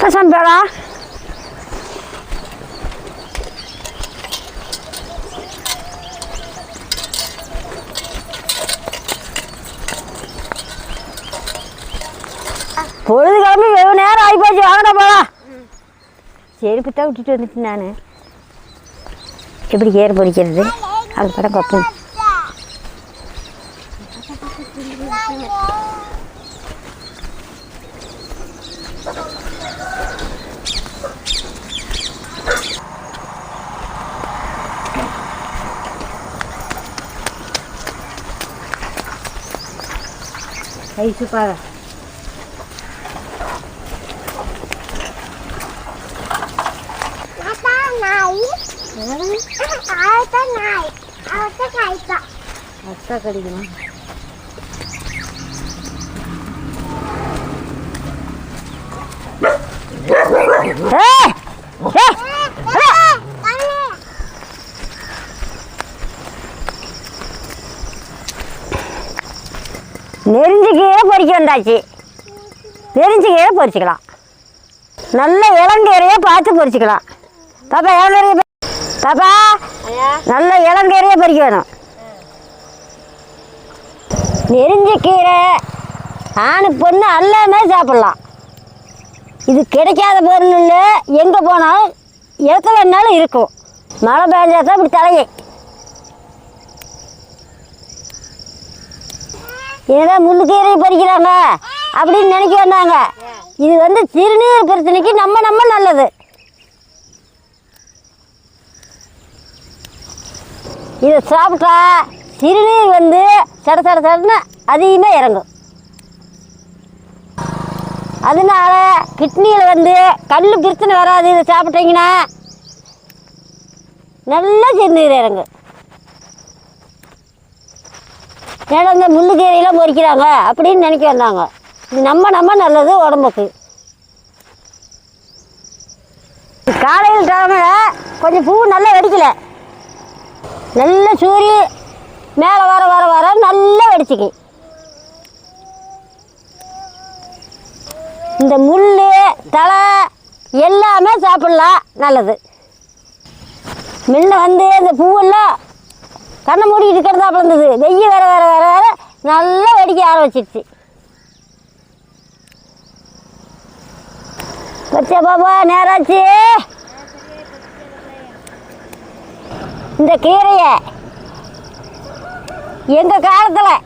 பேசாம பேடா பொழுது கிளம்பி வெகு நேரம் ஆகி போச்சு வாங்கடா போகலாம் சரி தான் விட்டுட்டு வந்துட்டு நான். எப்படி ஏறு பொறிக்கிறது அது படம் பார்ப்போம். Hey, super. Ở cái này. Ở cái này. Ở cái này cậu. Ở cái này cậu. Hey! நெறிஞ்சிக்கீரை பொறிக்க வந்தாச்சு. நெறிஞ்சிக்கீரை பொறிச்சிக்கலாம். நல்ல இளங்கீரையை பார்த்து பொறிச்சிக்கலாம். பாப்பா இளங்கீரையை பாப்பா நல்ல இளங்கீரையை பறிக்க வேணும். நெறிஞ்சிக்கீரை ஆணு பொண்ணு எல்லாமே சாப்பிட்லாம். இது கிடைக்காத பொருள் இல்லை எங்கே போனாலும் எத்தனை வேணாலும் இருக்கும். மழை பெஞ்சா தான் இப்படி தலையை இதுதான் முள்ளுக்கீரை பறிக்கிறாங்க அப்படின்னு நினைக்க வேண்டாங்க இது வந்து சிறுநீர் பிரச்சனைக்கு நம்ம நம்ம நல்லது. இதை சாப்பிட்டா சிறுநீர் வந்து சட சட சடன்னு அதிகமாக இறங்கும். அதனால கிட்னியில் வந்து கல் பிரச்சனை வராது இதை சாப்பிட்டீங்கன்னா நல்லா சிறுநீர் இறங்கும். ஏன்னா இந்த முள்ளுக்கீரையெல்லாம் பொறிக்கிறாங்க அப்படின்னு நினைக்க வந்தாங்க. இது நம்ம நம்ம நல்லது உடம்புக்கு. காலையில் டைமில் கொஞ்சம் பூ நல்லா வெடிக்கல. நல்ல சூரிய மேலே வர வர வர நல்லா வெடிச்சிக்கு. இந்த முள் தலை எல்லாமே சாப்பிடலாம் நல்லது. முன்ன வந்து இந்த பூவெல்லாம் கண்ணை மூடி இருக்கிறதாப்புல இருந்தது வெய்ய வேற வேற வேற வேற நல்லா வெடிக்க ஆரம்பிச்சிருச்சு. பச்சை பாபா நேராச்சு. இந்த கீரையை எங்கள் காலத்தில்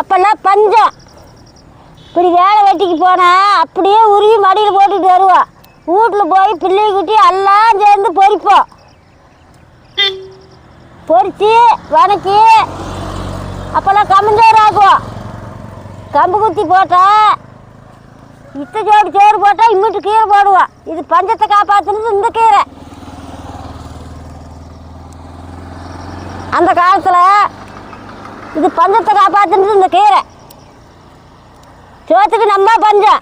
அப்போல்லாம் பஞ்சம். இப்படி வேலை வெட்டிக்கு போனால் அப்படியே உருவி மடியில் போட்டுட்டு வருவோம் வீட்டில் போய் பிள்ளை குட்டி எல்லாம் சேர்ந்து பொரிப்போம் பொரித்து வதக்கி அப்போல்லாம் கம்மஞ்சோறு ஆகும் கம்பு குத்தி போட்டால் இத்த ஜோடி சோறு போட்டால் இங்கிட்டு கீரை போடுவோம் இது பஞ்சத்தை காப்பாற்றுனது இந்த கீரை. அந்த காலத்தில் இது பஞ்சத்தை காப்பாற்றுனது இந்த கீரை. சோத்துக்கு நம்ம பஞ்சம்.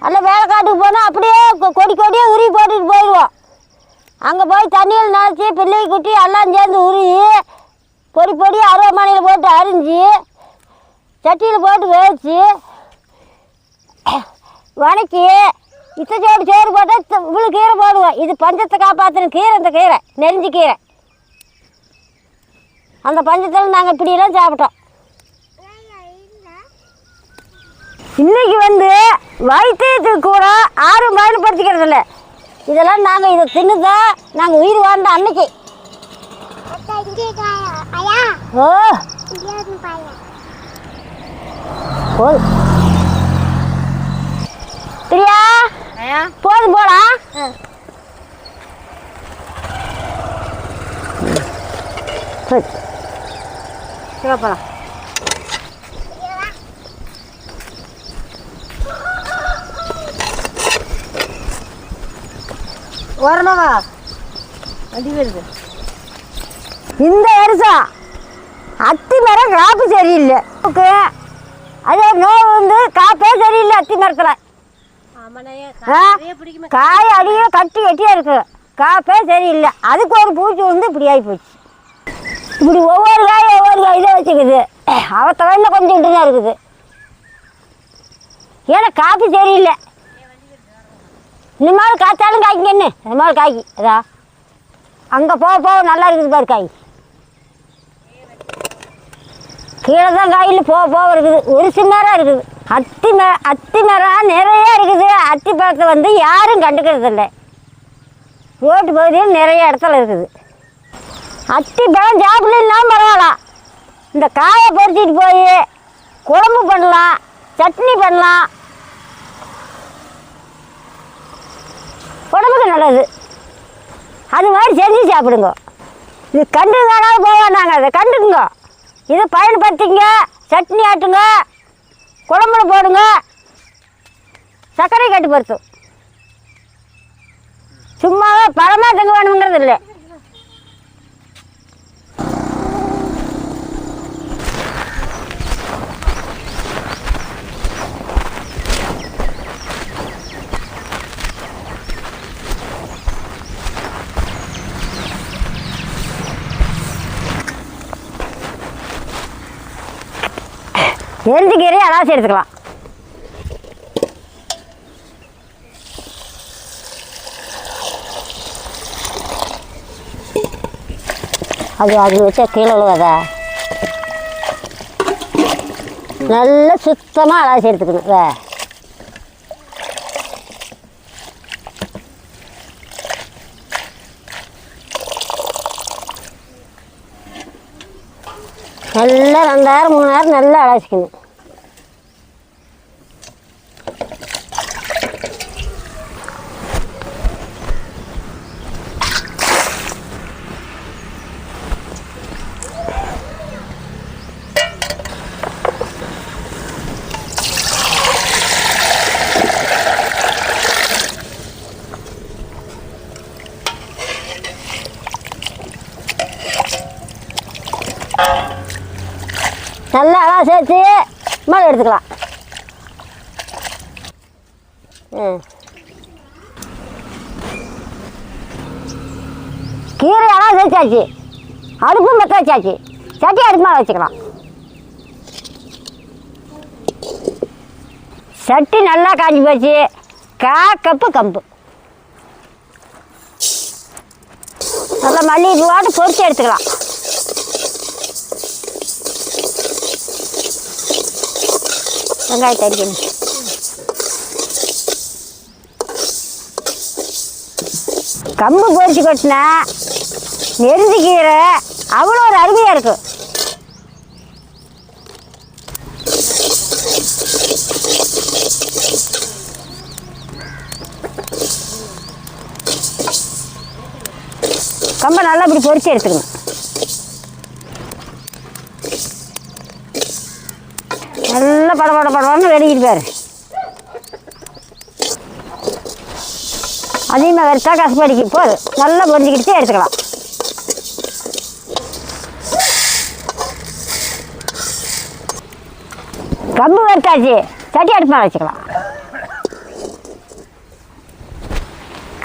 அல்ல வேலைக்காட்டுக்கு போனால் அப்படியே கொ- கொடி கொடியே உருவி போட்டுட்டு போயிடுவோம். அங்கே போய் தண்ணியில் நினச்சி பிள்ளை குட்டி எல்லாம் சேர்ந்து உருவி பொடி பொடி அருவமனையில் போட்டு அரிஞ்சு சட்டியில் போட்டு வேவிச்சு வணக்கி இத்தச்சோடு சோறு போட்டால் இவ்வளோ கீரை போடுவோம் இது பஞ்சத்தை காப்பாற்றின கீரை இந்த கீரை நெறிஞ்சி கீரை. அந்த பஞ்சத்தில் நாங்கள் இப்படியெல்லாம் சாப்பிட்டோம். இன்னைக்கு வந்து வைத்தியத்துக்கு கூட யாரும் பயன்படுத்திக்கிறது இல்லை இதெல்லாம் நாங்கள் இதை தின்னுதான் நாங்கள் உயிர் வாழ்ந்த அன்னைக்கு. ஓ. போதும் பிரியா? போதும் போடா. சரி. போகலாம் வரணுமா வண்டி வருது. இந்த வருஷம் அத்தி மரம் காப்பு சரியில்லை. அதே நோய் வந்து காப்பே சரியில்லை அத்தி மரத்தில்? காய் அடியே கட்டி கட்டியா இருக்கு. காப்பே சரியில்லை. அதுக்கு ஒரு பூச்சி வந்து இப்படி ஆகி போச்சு. இப்படி ஒவ்வொரு காய் ஒவ்வொரு காய் தான் வச்சுக்குது. அவத்த கொஞ்சம் தான் இருக்குது. ஏன்னா காப்பி சரியில்லை. இந்த மாதிரி காய்ச்சாலும் காய்க்குங்க என்ன? இந்த மாதிரி காய்க்கு அதா? அங்கே போக போக நல்லா இருக்குது பாரு காய். கீழே தான் காயில் போக போக இருக்குது. ஒரு சின்னராக இருக்குது. அத்தி மே அத்தி மரம் நிறைய இருக்குது. அத்தி பழத்தை வந்து யாரும் கண்டுக்கிறது இல்லை. ரோட்டு பகுதியில் நிறைய இடத்துல இருக்குது. அத்தி பழம் சாப்பிடலாம் பரவாயில்ல. இந்த காயை பறிச்சிட்டு போய் குழம்பு பண்ணலாம் சட்னி பண்ணலாம் உடம்புக்கு நல்லது. அது மாதிரி செஞ்சு சாப்பிடுங்க. இது கண்டு வேணாலும் நாங்கள் அதை கண்டுக்குங்க. இதை பயன்படுத்திங்க. சட்னி ஆட்டுங்க. குழம்புல போடுங்க. சர்க்கரை கட்டுப்படுத்தும். சும்மாவே பழமாக தங்க வேணுங்கிறது இல்லை. எரிஞ்சு கீரையை அலாசி எடுத்துக்கலாம் அது அது வச்சா கீழே விழுவாதா நல்லா சுத்தமாக அலாசி எடுத்துக்கணும் வே நல்லா ரெண்டாயிரம் மூணாயிரம் நல்லா அழைச்சிக்கணும் நல்லா எல்லாம் சேர்த்து மேலே எடுத்துக்கலாம். ம். கீரை அடுப்பும் பற்ற வச்சாச்சு. சட்டி அடுப்பு மேலே வச்சுக்கலாம். சட்டி நல்லா காஞ்சி போச்சு. கா கப்பு கம்பு. நல்லா மல்லிகை போட்டு பொரிச்சு எடுத்துக்கலாம். வெங்காயத்தை அடிக்கணும் கம்பு பொரிச்சு கொட்டினா நெருஞ்சி கீரை அவ்வளோ ஒரு அருமையாக இருக்கும் கம்பை நல்லா இப்படி பொறிச்சு எடுத்துக்கணும். பாரு அதிகமாக வறுத்தா கசப்படிக்கு போதும் நல்லா பொரிஞ்சுக்கிட்டு எடுத்துக்கலாம். கம்பு வறுத்தாச்சு. சட்டி அடுப்பு மேலே வச்சுக்கலாம்.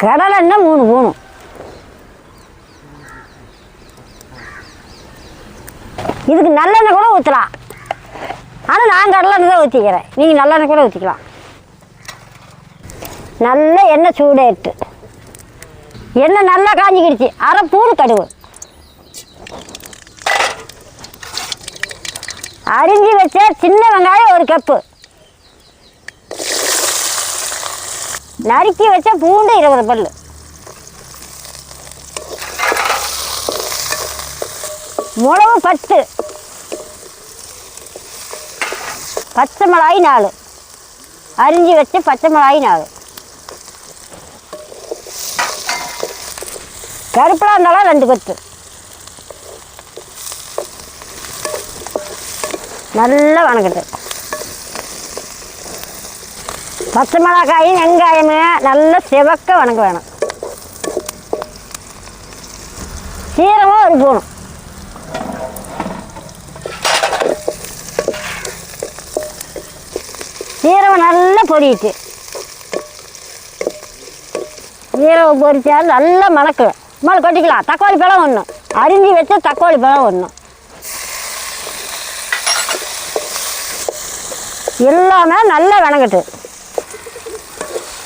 கடலை மூணு மூணு. இதுக்கு நல்லெண்ணெய் கூட ஊற்றலாம் ஆனால் நான் கடலை தான் ஊற்றிக்கிறேன் நீங்கள் நல்லெண்ணெய் கூட ஊற்றிக்கலாம் நல்ல எண்ணெய் சூடேட்டு. எண்ணெய் நல்லா காஞ்சிக்கிடுச்சு. அரை பூடு கடுகு. அரிஞ்சு வச்ச சின்ன வெங்காயம் ஒரு கப்பு. நறுக்கி வச்ச பூண்டு இருபது பல் மிளகு பத்து. பச்சை மிளகாய் நாலு. அரிஞ்சு வச்சு பச்சை மிளகாய் நாலு. கருப்பிலா இருந்தாலும் ரெண்டு கொத்து. நல்லா வணக்கட்டு பச்சை மிளகாயும் வெங்காயமே நல்லா சிவக்க வணங்க வேணும். சீரமும் ஒரு போகணும் சீரகம் நல்லா பொரியிட்டு சீரகம் பொரிச்சா நல்லா மணக்கு மேலே கொட்டிக்கலாம். தக்காளி பழம் ஒன்று அரிஞ்சு வச்ச தக்காளி பழம் ஒன்று எல்லாமே நல்லா வணங்கட்டு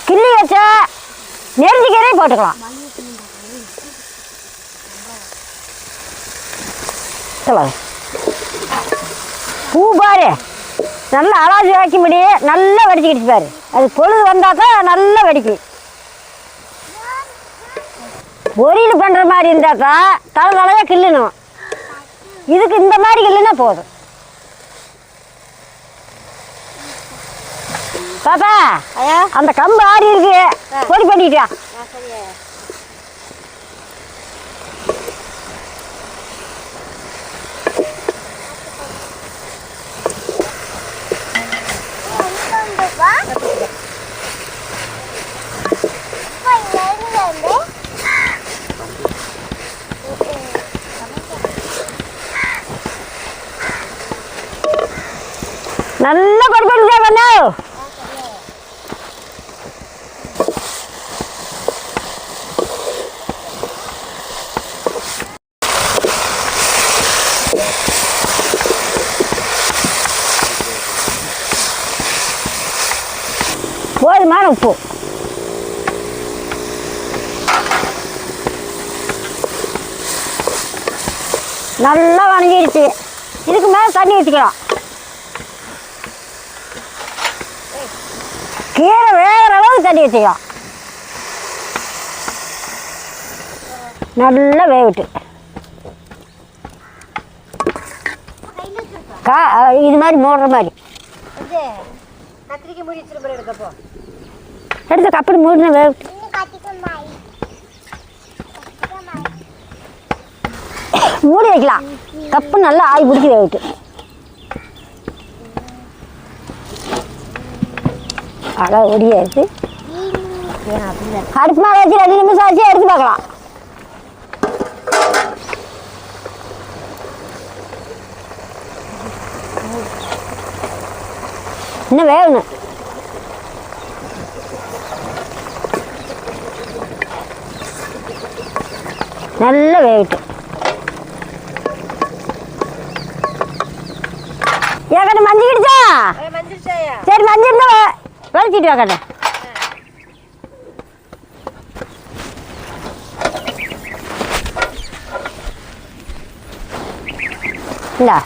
கிள்ளி வச்ச நெருஞ்சி கீரையும் போட்டுக்கலாம் சொல்லுங்க பூ பாரு. நல்லா அலாசி வைக்கும்படி நல்லா வெடிச்சுக்கிட்டு பாரு. அது பொழுது வந்தால் தான் நல்லா வெடிக்கும். பொரியல் பண்ணுற மாதிரி இருந்தாக்கா தலை தலையாக கிள்ளணும். இதுக்கு இந்த மாதிரி கிள்ளுனா போதும். பாப்பா அந்த கம்பு ஆறி இருக்கு. பொடி பண்ணிட்டியா? கொண்டு வா இப்போ இங்க இருந்து நல்லா பொடி பண்ணிட்டா பண்ணு போதுமான உப்பு நல்லா வணங்கிடுச்சு. இதுக்கு மேலே தண்ணி ஊற்றிக்கலாம் கீரை வேகிற அளவுக்கு தண்ணி ஊற்றிக்கலாம் நல்லா வேவிட்டு கா இது மாதிரி மூடுற மாதிரி. எடுத்து கப்படி மூடினா வேவிட்டு மூடி வைக்கலாம். கப்பு நல்லா ஆய் பிடிச்சி வேவிட்டு அழகா ஒடியாச்சு அடுப்பு மேலே வச்சு ரெண்டு நிமிஷம் ஆச்சு எடுத்து பார்க்கலாம். இன்னும் வேகணும். நல்லா வேகட்டும். வலிச்சிட்டு வாக்கட்ட இந்தா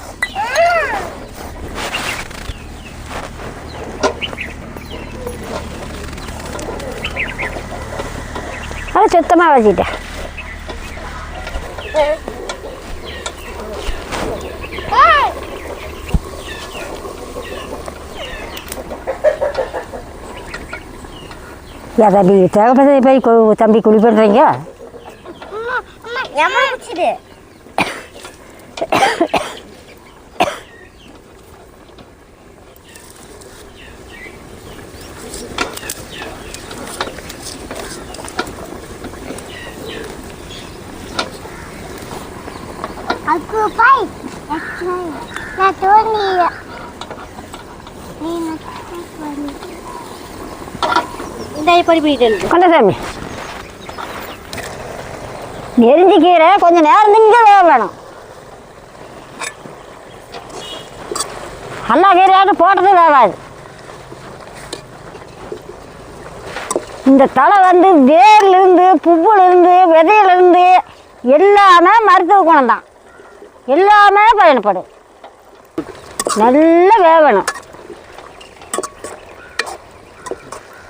அது சுத்தமாக வச்சுட்டேன் ஏதா நீ தேவைப்பட்டதை போய் கு- தம்பி குழி பண்ணுறீங்க அம்மா அம்மா ஏமா பிடிச்சிடு அக்கு பாய் நான் தோணி நீ இந்த பொடி பண்ணிட்டு கீரை கொஞ்சம் நேரம் நின்று வேக வேணும். எல்லா கீரையாட்டு போட்டது வேகாது இந்த தலை வந்து வேர்லேருந்து புவ்விலிருந்து விதையிலிருந்து எல்லாமே மருத்துவ குணம் தான் எல்லாமே பயன்படும். நல்லா வேகணும்.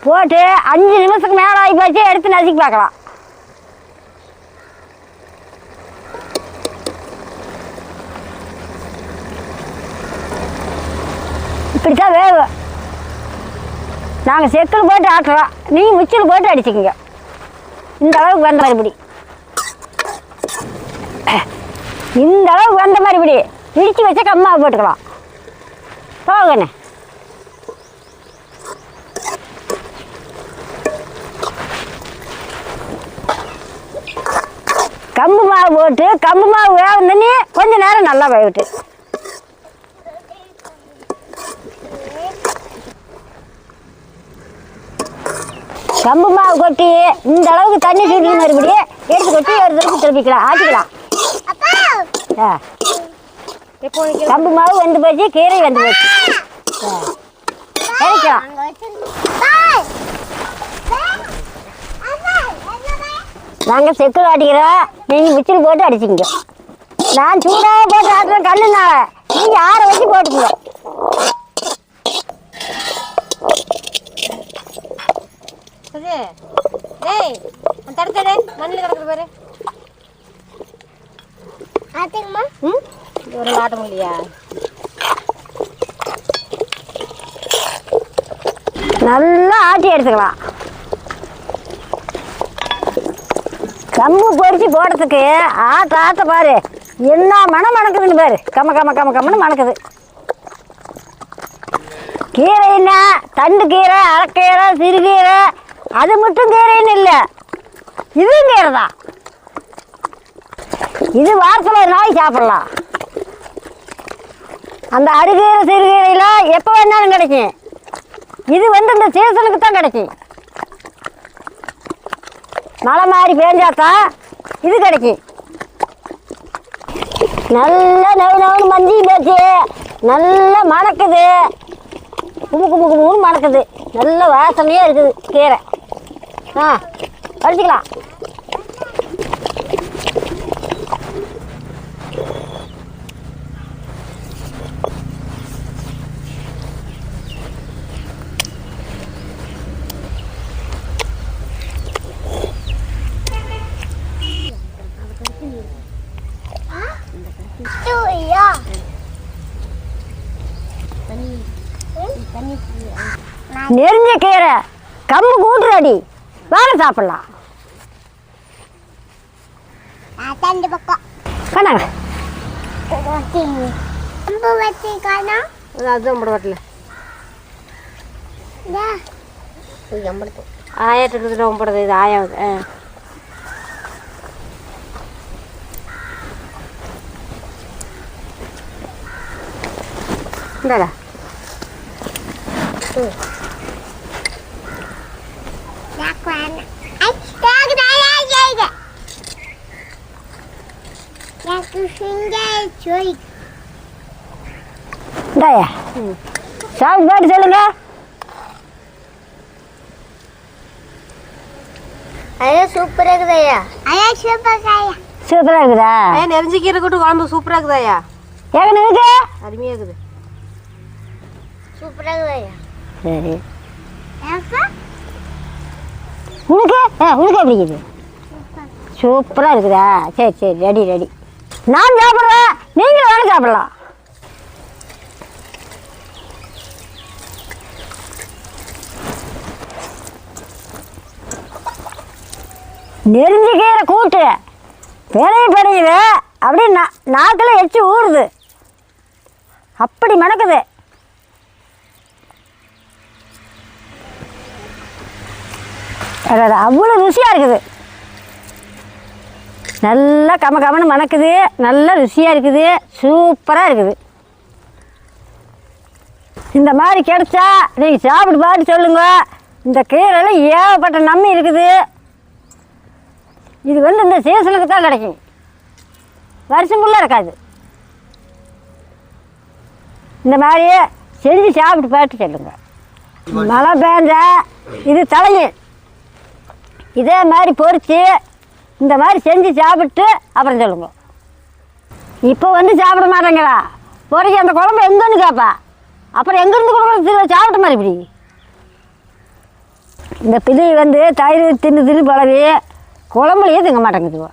போட்டு அஞ்சு நிமிஷத்துக்கு மேலே ஆகி போச்சு எடுத்து நசுக்கி பார்க்கலாம். இப்படித்தான் வேவு. நாங்கள் செக்கில் போட்டு ஆட்டுறோம். நீங்கள் முச்சில் போட்டு அடிச்சுக்கிங்க. இந்த அளவுக்கு வந்த மறுபடி. இந்த அளவுக்கு வந்த மறுபடி. இடித்து வச்சா கம்மா போட்டுக்கலாம். போகண்ணே கம்பு மாவு போட்டு கம்பு மாவு தண்ணி கொஞ்ச நேரம் நல்லா வேகட்டு. கம்பு மாவு கொட்டி இந்த அளவுக்கு தண்ணி சுற்றி மறுபடி எடுத்து கொட்டி ஒரு திருப்பி திருப்பிக்கலாம் ஆட்டிக்கலாம். கம்பு மாவு வெந்து போச்சு கீரை வெந்து போச்சு. இறக்கலாம் நாங்கள் செக்கில் ஆட்டிக்கிறோம். நீங்கள் மிச்சில் போட்டு அடிச்சிங்க நான் சூடாக போட்டு ஆட்டுறேன் கல்லுனால நீங்கள் ஆற வச்சு டேய் அந்த தடுத்தடே மண்ணில் கிடக்குது பாரு. ஆத்துக்குமா ம்? ஒரு ஆட்ட முடியா நல்லா ஆட்டி எடுத்துக்கலாம். கம்பு பொறிச்சு போடுறதுக்கு ஆத்த ஆத்த பாரு. என்ன மனம் மணக்குதுன்னு பாரு. கம்ம கம கம கம்மன்னு மணக்குது. கீரைன்னா தண்டு கீரை அரைக்கீரை சிறுகீரை. அது மட்டும் கீரைன்னு இல்லை. இதுவும் கீரை தான் இது வாரத்தில் ஒரு நாளைக்கு சாப்பிடலாம். அந்த அருகீரை சிறுகீரையில் எப்போ வேணாலும் கிடைக்கும். இது வந்து இந்த சீசனுக்கு தான் கிடைக்கும். மழை மாதிரி பேஞ்சாத்தான் இது கிடைக்கும் நல்லா நவு நவனு மஞ்சி போச்சு. நல்லா மணக்குது. கும்பு கும்பு கும்புன்னு மணக்குது. நல்ல வாசனையாக இருக்குது கீரை. ஆ படிச்சுக்கலாம் நெறிஞ்ச கீரை. கம்பு கூட்டுறடி. வாழை சாப்பிடலாம். தண்டு பக்கம் கண்ணாங்க அம்பு வச்சிருக்கானா அதுதான் போட வரல எம்படுத்து ஆயிரத்துக்கு ஒம்படுது இது ஆயாவது. ஆ. இந்தாடா. Quan. Ai, tak dah ya ya. Yang kusinjai cuy. Dah ya. Sound bird சொல்லுங்க. ஐயா சூப்பரா இருக்குதா ஐயா ஐயா சூப்பரா ஐயா சூப்பரா இருக்குதா ஐயா நெறிஞ்சு கீரை கூட்டு குழம்பு சூப்பரா இருக்குதா ஐயா ஏங்க நினைக்கு அருமையா இருக்குது சூப்பரா இருக்குதா ஐயா சரி ஏப்பா உனக்கு? ஆ உனக்கு எப்படி இருக்குது? சூப்பராக இருக்குதா? சரி சரி ரெடி ரெடி நான் சாப்பிட்றேன். நீங்களும் வேணும் சாப்பிடலாம். நெருஞ்சி கீரை கூட்டு. பெரிய பெரியது அப்படியே நா நாக்கில் எச்சு ஊறுது. அப்படி மணக்குது. அடடா, அவ்வளோ ருசியாக இருக்குது. நல்லா கம கமன்னு மணக்குது. நல்லா ருசியாக இருக்குது. சூப்பராக இருக்குது. இந்த மாதிரி கிடைச்சா நீங்கள் சாப்பிட்டு பாட்டு சொல்லுங்க. இந்த கீரையில் ஏகப்பட்ட நன்மை இருக்குது. இது வந்து இந்த சீசனுக்கு தான் கிடைக்கும். வருஷம் ஃபுல்லாக இருக்காது. இந்த மாதிரி செஞ்சு சாப்பிட்டு பார்த்து சொல்லுங்க. மழை பெஞ்சா இது தலையும் இதே மாதிரி பொறித்து இந்த மாதிரி செஞ்சு சாப்பிட்டு அப்புறம் சொல்லுங்க. இப்போ வந்து சாப்பிட மாட்டேங்கிறா. பொறிக்க அந்த குழம்பு எங்கேன்னு கேட்பா அப்புறம் எங்கேருந்து குழம்பு சாப்பிட்ட மாதிரி இப்படி? இந்த பிள்ளை வந்து தயிர் தின்னு தின்னு பழவி குழம்புலையே திங்க மாட்டேங்குதுவோ